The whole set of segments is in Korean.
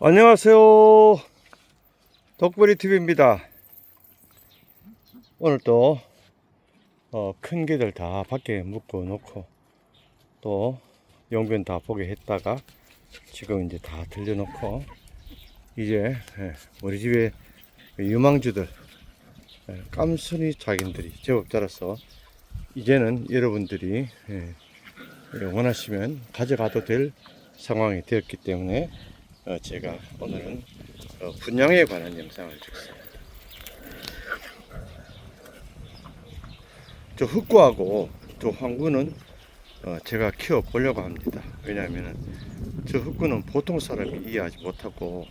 안녕하세요. 덕분이 TV입니다. 오늘 또, 어, 큰 개들 다 밖에 묶어 놓고, 또, 용변 다 보게 했다가, 지금 이제 다 들려놓고, 이제, 예, 우리 집에 유망주들, 예, 깜순이 자긴들이 제법 자라서, 이제는 여러분들이, 예, 원하시면 가져가도 될 상황이 되었기 때문에, 어, 제가 오늘은 어, 분양에 관한 영상을 찍습니다. 저 흑구하고 저 황구는 어, 제가 키워 보려고 합니다. 왜냐하면 저 흑구는 보통 사람이 이해하지 못하고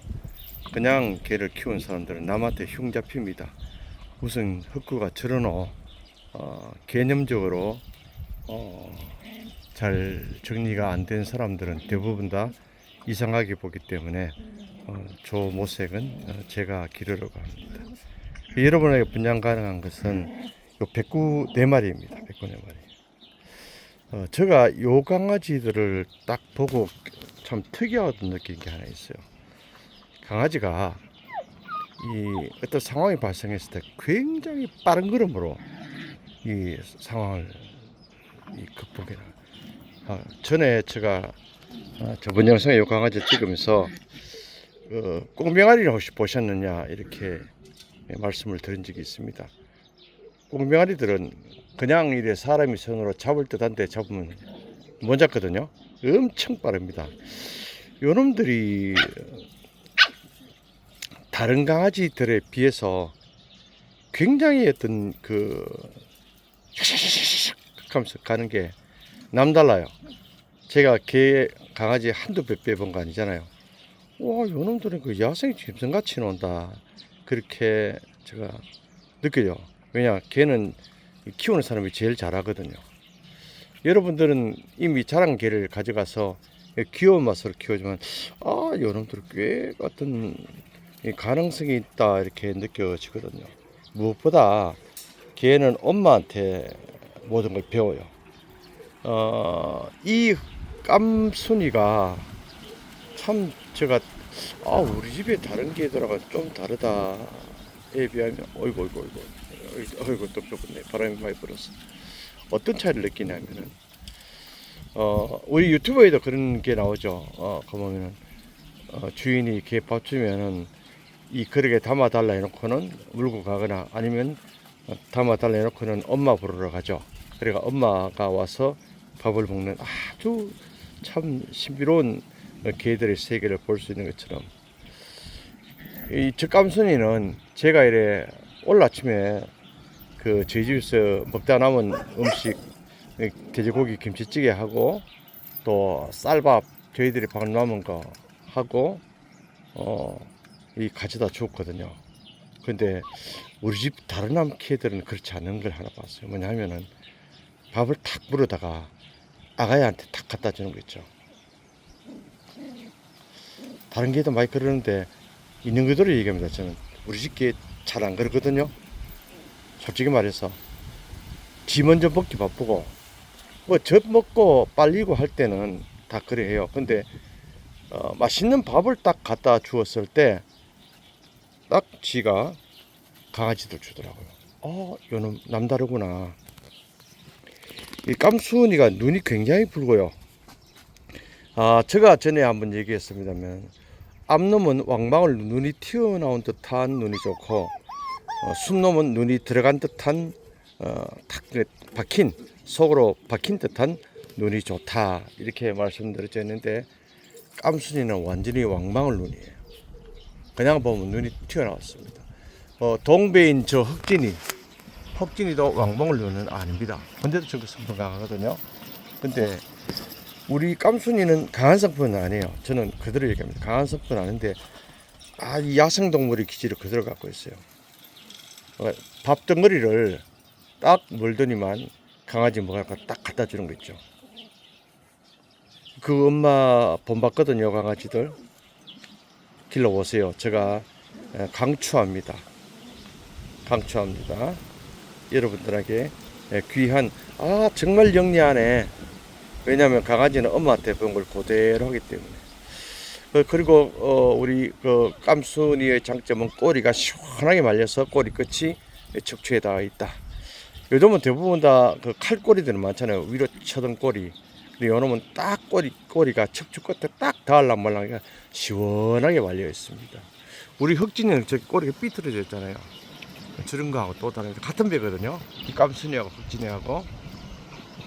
그냥 개를 키운 사람들은 남한테 흉 잡힙니다. 무슨 흑구가 저러노 어, 개념적으로 어, 잘 정리가 안 된 사람들은 대부분 다 이상하게 보기 때문에 어, 저 모색은 어, 제가 기르려고 합니다. 여러분에게 분양 가능한 것은 요 백구 네 마리입니다. 백구 네 마리. 어, 제가 요 강아지들을 딱 보고 참 특이하다고 느낀 게 하나 있어요. 강아지가 이 어떤 상황이 발생했을 때 굉장히 빠른 걸음으로 이 상황을 이 극복해 나. 아, 전에 제가 아, 저번 영상에 요 강아지 찍으면서 어, 꽁병아리를 혹시 보셨느냐 이렇게 말씀을 드린 적이 있습니다. 꽁병아리들은 그냥 이래 사람이 손으로 잡을 듯한데 잡으면 못 잡거든요. 엄청 빠릅니다. 요놈들이 다른 강아지들에 비해서 굉장히 어떤 그 하면서 가는 게 남달라요. 제가 개 강아지 한두 배 빼본 거 아니잖아요. 와, 요놈들은 그 야생 짐승같이 논다. 그렇게 제가 느껴요. 왜냐, 개는 키우는 사람이 제일 잘하거든요. 여러분들은 이미 자란 개를 가져가서 귀여운 맛으로 키우지만, 아, 요놈들 꽤 같은 이 가능성이 있다. 이렇게 느껴지거든요. 무엇보다 개는 엄마한테 모든 걸 배워요. 어, 이 깜순이가 참 제가 아 우리 집에 다른 개들하고 좀 다르다 에 비하면 어이구 어이구 어이구. 어이구 또 좁네. 바람이 많이 불어서 어떤 차이를 느끼냐면은 어 우리 유튜브에도 그런 게 나오죠. 어 그러면은 어, 주인이 개 밥 주면은 이 그릇에 담아 달라 해놓고는 물고 가거나 아니면 담아 달라 해놓고는 엄마 부르러 가죠. 그러니까 엄마가 와서 밥을 먹는 아주 참 신비로운 개들의 세계를 볼 수 있는 것처럼 이 적감순이는 제가 이래 오늘 아침에 그 저희 집에서 먹다 남은 음식 돼지고기 김치찌개 하고 또 쌀밥 저희들이 방금 남은 거 하고 어이 가져다 줬거든요. 근데 우리 집 다른 남캐들은 그렇지 않은 걸 하나 봤어요. 뭐냐 하면은 밥을 탁 물어다가 아가야한테 탁 갖다 주는 거 있죠. 다른 개도 많이 그러는데 있는 그대로 얘기합니다. 저는 우리 집개잘안 그러거든요. 솔직히 말해서 지 먼저 먹기 바쁘고 뭐 젖 먹고 빨리고 할 때는 다 그래 해요. 근데 어, 맛있는 밥을 딱 갖다 주었을 때 딱 지가 강아지들 주더라고요. 어, 요놈 남다르구나. 이 깜순이가 눈이 굉장히 붉어요. 아, 제가 전에 한번 얘기했습니다만 앞놈은 왕방울 눈이 튀어나온 듯한 눈이 좋고 어, 순놈은 눈이 들어간 듯한 어, 탁 박힌 속으로 박힌 듯한 눈이 좋다 이렇게 말씀드렸는데 깜순이는 완전히 왕방울 눈이에요. 그냥 보면 눈이 튀어나왔습니다. 어, 동배인 저 흑진이 흑진이도 왕방울 눈은 아닙니다. 근데도 저거 성분 강하거든요. 근데 우리 깜순이는 강한 성분은 아니에요. 저는 그대로 얘기합니다. 강한 성분은 아닌데 아, 이 야생동물의 기질을 그대로 갖고 있어요. 어, 밥 덩어리를 딱 물더니만 강아지 뭐가 딱 갖다 주는 거 있죠. 그 엄마 본봤거든요, 강아지들. 길러 오세요. 제가 에, 강추합니다. 강추합니다. 여러분들에게 에, 귀한 아 정말 영리하네. 왜냐하면 강아지는 엄마한테 배운 걸 그대로 하기 때문에 그, 그리고 어, 우리 그 깜순이의 장점은 꼬리가 시원하게 말려서 꼬리 끝이 척추에 닿아 있다. 요즘은 대부분 다 그 칼꼬리들은 많잖아요. 위로 쳐던 꼬리. 근데 요놈은 딱 꼬리 꼬리가 척추 끝에 딱 닿을랑 말랑하게 시원하게 말려 있습니다. 우리 흑진이는 저 꼬리가 삐뚤어져 있잖아요. 저런 거하고 또 다른 같은 배거든요. 이 깜순이하고 흑진이하고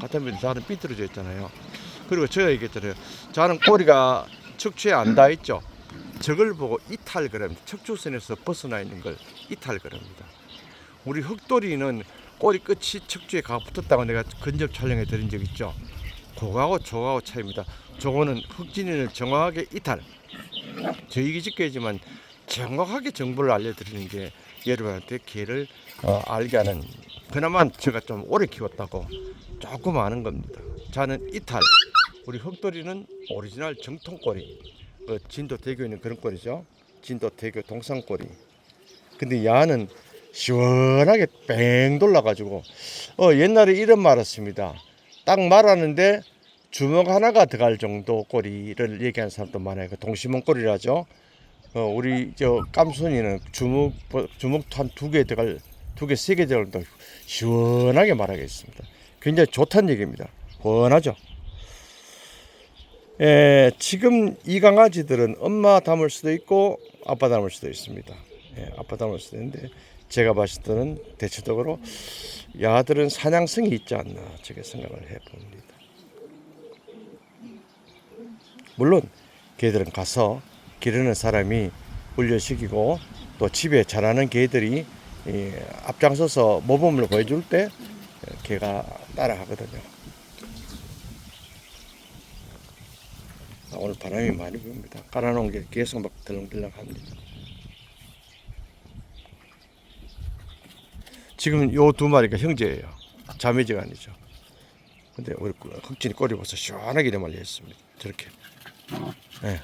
같은 배인데 저는 삐뚤어져 있잖아요. 그리고 제가 얘기했잖아요. 저는 꼬리가 척추에 안 닿아 있죠. 저걸 보고 이탈 그럽니다. 척추선에서 벗어나 있는 걸 이탈 그럽니다. 우리 흑돌이는 꼬리 끝이 척추에 가 붙었다고 내가 근접 촬영해 드린 적 있죠. 그거하고 저거하고 차이입니다. 저거는 흑진이는 정확하게 이탈. 저희기 짓게지만 정확하게 정보를 알려드리는 게 여러분한테 개를 어, 알게 하는 그나마 제가 좀 오래 키웠다고 조금 아는 겁니다. 저는 이탈. 우리 흑돌이는 오리지널 정통 꼬리. 그 진도 대교에 있는 그런 꼬리죠. 진도 대교 동산꼬리. 근데 야는 시원하게 뺑 돌라가지고 어 옛날에 이런 말했습니다. 딱 말하는데 주먹 하나가 들어갈 정도 꼬리를 얘기하는 사람도 많아요. 그 동심원 꼬리라죠. 어 우리 저 깜순이는 주먹 주먹 한두 개 들어갈 두 개 세 개 들어갈 시원하게 말하겠습니다. 굉장히 좋다는 얘기입니다. 훤하죠. 에, 지금 이 강아지들은 엄마 닮을 수도 있고 아빠 닮을 수도 있습니다. 예, 아빠 닮을 수도 있는데 제가 봤을 때는 대체적으로 야들은 사냥성이 있지 않나 저게 생각을 해봅니다. 물론 개들은 가서 기르는 사람이 훈련시키고 또 집에 자라는 개들이 이 앞장서서 모범을 보여줄 때 개가 따라하거든요. 아, 오늘 바람이 많이 붑니다. 깔아놓은 게 계속 막 들렁들렁 합니다. 지금 요 두 마리가 형제예요. 자매지간이죠. 근데 우리 흑진이 꼬리 벌써 시원하게 이래 말려 있습니다. 저렇게. 예.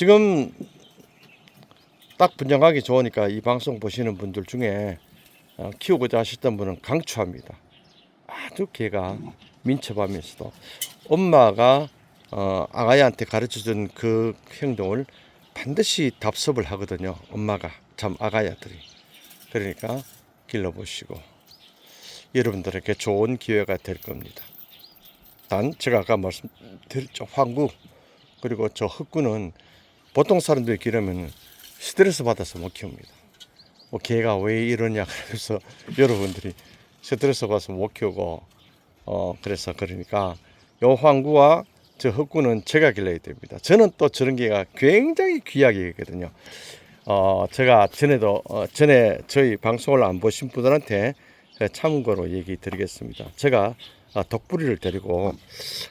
지금 딱 분양하기 좋으니까 이 방송 보시는 분들 중에 어, 키우고자 하셨던 분은 강추합니다. 아주 개가 민첩하면서도 엄마가 어, 아가야한테 가르쳐준 그 행동을 반드시 답습을 하거든요. 엄마가 참 아가야들이 그러니까 길러보시고 여러분들에게 좋은 기회가 될 겁니다. 단 제가 아까 말씀드렸죠 황구 그리고 저 흑구는 보통 사람들이 기르면 스트레스 받아서 못 키웁니다. 뭐 개가 왜 이러냐 그래서 여러분들이 스트레스 받아서 못 키우고 어 그래서 그러니까 요 황구와 저 흑구는 제가 길러야 됩니다. 저는 또 저런 개가 굉장히 귀하게 거든요. 어 제가 전에도 어, 전에 저희 방송을 안 보신 분들한테 참고로 얘기 드리겠습니다. 제가 아, 덕부리를 데리고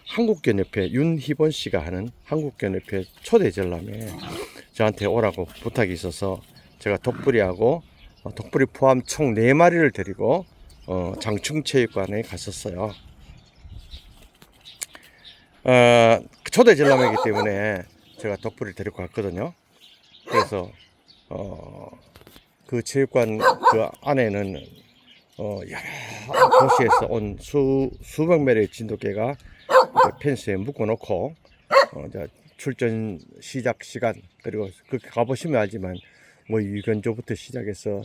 한국견협회 윤희본 씨가 하는 한국견협회 초대 전람에 저한테 오라고 부탁이 있어서 제가 덕부리하고 어, 덕부리 포함 총 네마리를 데리고 어, 장충체육관에 갔었어요. 어, 초대 전람회이기 때문에 제가 덕부리를 데리고 갔거든요. 그래서 어, 그 체육관 그 안에는 어, 여러 도시에서 온 수, 수백 마리의 진돗개가 펜스에 묶어놓고 어, 이제 출전 시작 시간 그리고 그 가보시면 알지만 뭐 유견조부터 시작해서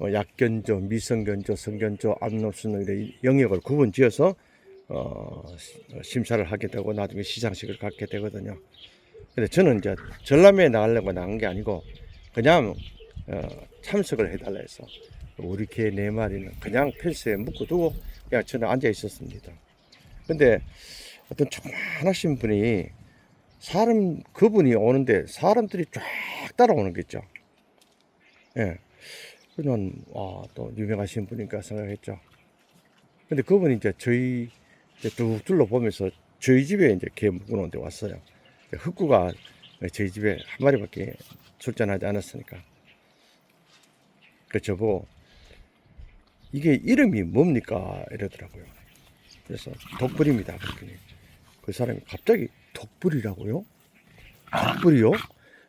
어, 약견조, 미성견조, 성견조, 암노순 이런 영역을 구분지어서 어, 시- 심사를 하게 되고 나중에 시상식을 갖게 되거든요. 근데 저는 이제 전람회에 나가려고 나간 게 아니고 그냥 어, 참석을 해달라 해서 우리 개 네 마리는 그냥 펜스에 묶어두고 그냥 저는 앉아 있었습니다. 근데 어떤 조그만하신 분이 사람 그분이 오는데 사람들이 쫙 따라오는 거 있죠. 예. 그냥 와또 유명하신 분인가 생각했죠. 근데 그분이 이제 저희 이제 쭉 둘러보면서 저희 집에 이제 개 묶어놓은 데 왔어요. 흑구가 저희 집에 한 마리밖에 출전하지 않았으니까. 그 저보고 이게 이름이 뭡니까 이러더라고요. 그래서. 그랬더니 그 사람이 갑자기 덕불이라고요? 덕불이요?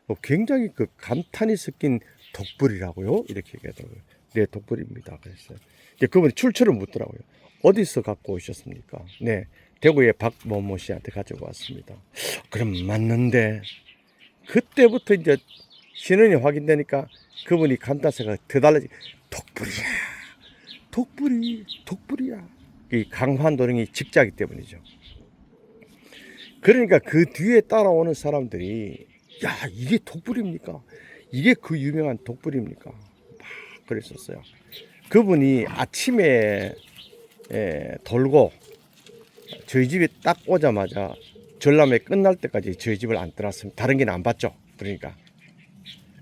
어, 굉장히 그 감탄이 섞인 덕불이라고요? 이렇게 얘기하더라고요. 네, 덕불입니다. 그랬어요. 이제 그분이 출처를 묻더라고요. 어디서 갖고 오셨습니까? 네, 대구의 박모모 씨한테 가지고 왔습니다. 그럼 맞는데 그때부터 이제 신원이 확인되니까 그분이 감탄사가 더 달라지. 독불이야, 독불이, 독불이야. 이 강환도령이 직자기 때문이죠. 그러니까 그 뒤에 따라오는 사람들이 야 이게 독불입니까? 이게 그 유명한 독불입니까? 막 그랬었어요. 그분이 아침에 에, 돌고 저희 집에 딱 오자마자 전람회 끝날 때까지 저희 집을 안 떠났습니다. 다른 개는 안 봤죠. 그러니까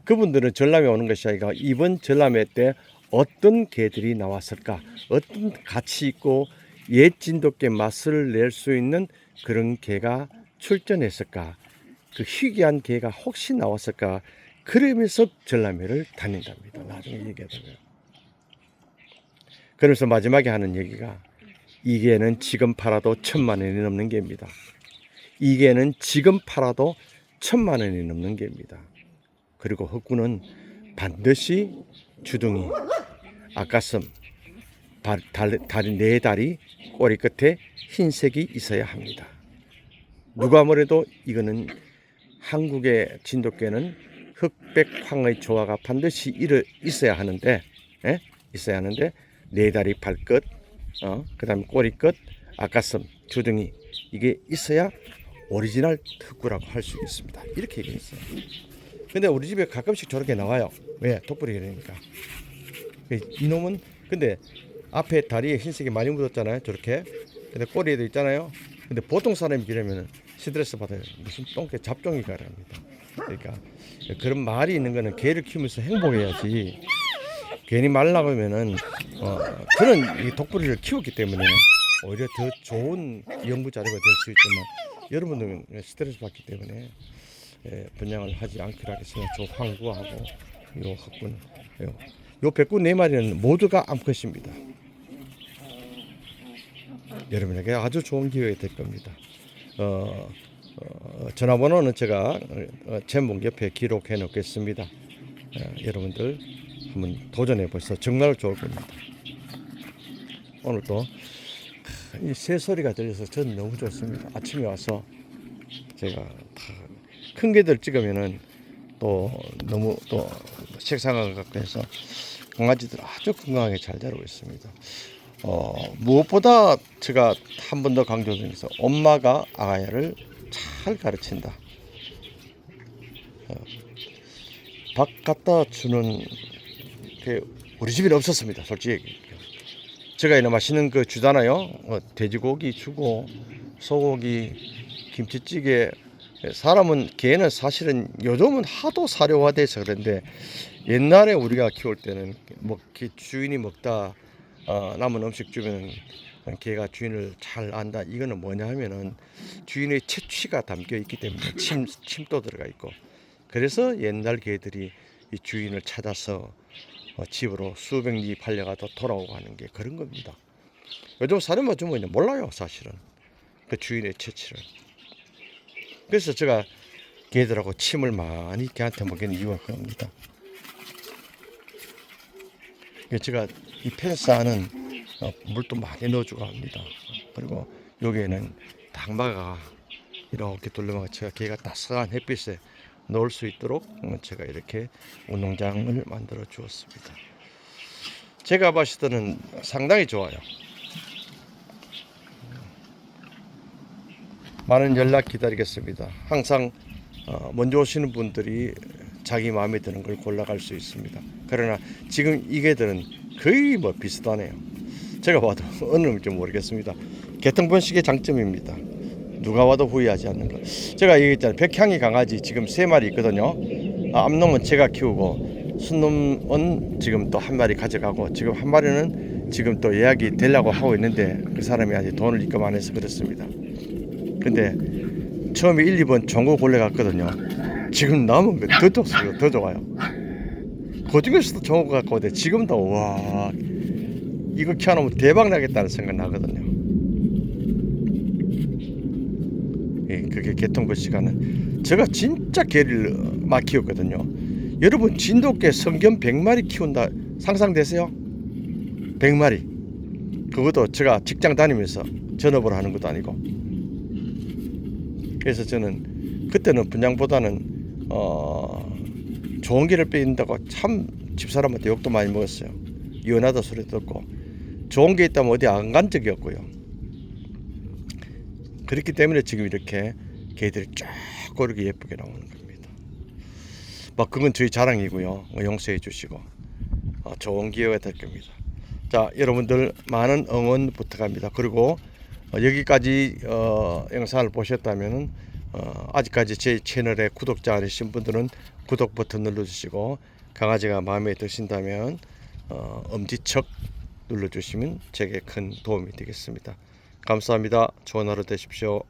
그분들은 전람회 오는 것이 아니라 이번 전람회 때 어떤 개들이 나왔을까, 어떤 가치 있고 옛 진돗개 맛을 낼 수 있는 그런 개가 출전했을까, 그 희귀한 개가 혹시 나왔을까, 그러면서 전람회를 다닌답니다. 나중에 얘기하다가요. 그러면서 마지막에 하는 얘기가 이 개는 지금 팔아도 천만 원이 넘는 개입니다. 이 개는 지금 팔아도 천만 원이 넘는 개입니다. 그리고 흑구는 반드시 주둥이, 앞가슴, 발, 달, 다리 네 다리, 꼬리 끝에 흰색이 있어야 합니다. 누가 뭐래도 이거는 한국의 진돗개는 흑백 황의 조화가 반드시 일어 있어야 하는데, 예? 있어야 하는데 네 다리 발끝, 어, 그다음에 꼬리 끝, 앞가슴, 주둥이 이게 있어야 오리지널 흑구라고 할 수 있습니다. 이렇게 얘기했어요. 근데 우리 집에 가끔씩 저렇게 나와요. 왜? 독불이 그러니까. 이놈은 근데 앞에 다리에 흰색이 많이 묻었잖아요. 저렇게. 근데 꼬리에도 있잖아요. 근데 보통 사람이 이러면 스트레스 받아요. 무슨 똥개 잡종이 가랍니다. 그러니까 그런 말이 있는 거는 개를 키우면서 행복해야지. 괜히 말 나가면은 어, 그런 이 독불이를 키웠기 때문에 오히려 더 좋은 연구 자료가 될 수 있지만 여러분들은 스트레스 받기 때문에 예, 분양을 하지 않기로 하겠습니다. 저 황구하고 요 학군 요, 요 백구 네 마리는 모두가 암컷입니다. 여러분에게 아주 좋은 기회가 될 겁니다. 어, 어, 전화번호는 제가 어, 제목 옆에 기록해 놓겠습니다. 어, 여러분들 한번 도전해 보셔서 정말 좋을 겁니다. 오늘 또이 새소리가 들려서 저는 너무 좋습니다. 아침에 와서 제가 큰 개들 찍으면은 또 너무 또 색상을 갖고 해서 강아지들 아주 건강하게 잘 자라고 있습니다. 어, 무엇보다 제가 한 번 더 강조드리면서 엄마가 아가야를 잘 가르친다. 어, 밥 갖다 주는 게 우리 집에는 없었습니다. 솔직히 제가 이런 맛있는 그 주잖아요. 어, 돼지고기 주고 소고기, 김치찌개. 사람은 개는 사실은 요즘은 하도 사료화돼서 그런데 옛날에 우리가 키울 때는 뭐 주인이 먹다 어, 남은 음식 주면 개가 주인을 잘 안다. 이거는 뭐냐 하면은 주인의 채취가 담겨 있기 때문에 침 침도 들어가 있고 그래서 옛날 개들이 이 주인을 찾아서 어, 집으로 수백 리 팔려가도 돌아오고 하는 게 그런 겁니다. 요즘 사람만 주면 몰라요, 사실은. 그 주인의 채취를. 그래서 제가 개들하고 침을 많이 개한테 먹이는 이유가 그겁니다. 제가 이 펜스 안은 어, 물도 많이 넣어주고 합니다. 그리고 여기에는 당마가 이렇게 둘러만 제가 개가 따스한 햇빛에 넣을 수 있도록 어, 제가 이렇게 운동장을 만들어 주었습니다. 제가 봤을 때는 상당히 좋아요. 많은 연락 기다리겠습니다. 항상 어, 먼저 오시는 분들이 자기 마음에 드는 걸 골라갈 수 있습니다. 그러나 지금 이 개들은 거의 뭐 비슷하네요. 제가 봐도 어느 놈인지 모르겠습니다. 개통번식의 장점입니다. 누가 와도 후회하지 않는 것. 제가 얘기했잖아요. 백향이 강아지 지금 세 마리 있거든요. 아, 암놈은 제가 키우고 순놈은 지금 또 한 마리 가져가고 지금 한 마리는 지금 또 예약이 되려고 하고 있는데 그 사람이 아직 돈을 입금 안 해서 그렇습니다. 근데 처음에 1, 2번 전국 골래 갔거든요. 지금 남은 게더 좋어요. 더 좋아요. 그 중에서도 전국 갖고 오는데 지금도 와 이거 키워놓으면 대박 나겠다는 생각 나거든요. 예, 그게 개통부 시간은 제가 진짜 개를 막 키웠거든요. 여러분 진돗개 성견 100마리 키운다 상상되세요? 100마리. 그것도 제가 직장 다니면서 전업을 하는 것도 아니고 그래서 저는 그때는 분양보다는 어 좋은 길을 빼인다고 참 집사람한테 욕도 많이 먹었어요. 이혼하다 소리 듣고 좋은 게 있다면 어디 안 간 적이 없고요. 그렇기 때문에 지금 이렇게 개들이 쫙 고르게 예쁘게 나오는 겁니다. 막 그건 저희 자랑이고요. 뭐 용서해 주시고 어, 좋은 기회가 될 겁니다. 자, 여러분들 많은 응원 부탁합니다. 그리고 어, 여기까지 어, 영상을 보셨다면 어, 아직까지 제 채널에 구독자 아니신 분들은 구독 버튼 눌러주시고 강아지가 마음에 드신다면 어, 엄지척 눌러주시면 제게 큰 도움이 되겠습니다. 감사합니다. 좋은 하루 되십시오.